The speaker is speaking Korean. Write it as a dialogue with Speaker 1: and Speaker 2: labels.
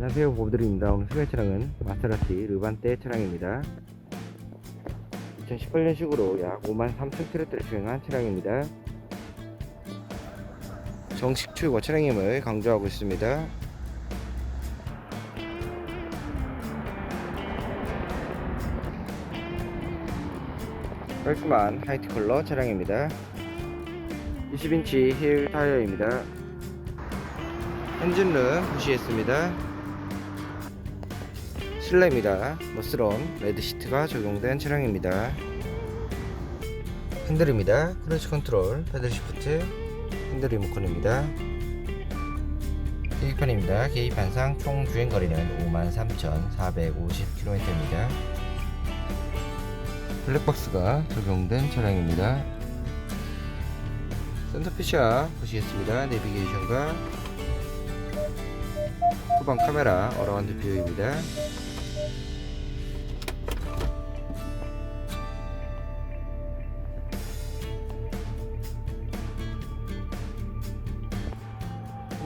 Speaker 1: 안녕하세요. 보드입니다 오늘 소개 차량은 마세라티 르반떼 차량입니다. 2018년식으로 약 53,000km를 주행한 차량입니다. 정식 출고 차량임을 강조하고 있습니다. 깔끔한 화이트 컬러 차량입니다. 20인치 힐 타이어입니다. 엔진룸 부시했습니다 실내입니다. 머스런 레드 시트가 적용된 차량입니다. 핸들입니다. 크루즈 컨트롤 패들 시프트 핸들 리모컨입니다. 계기판입니다. 계기판상 총 주행거리는 53,450km입니다. 블랙박스가 적용된 차량입니다. 센터피샤 보시겠습니다. 내비게이션과 후방 카메라 어라운드 뷰입니다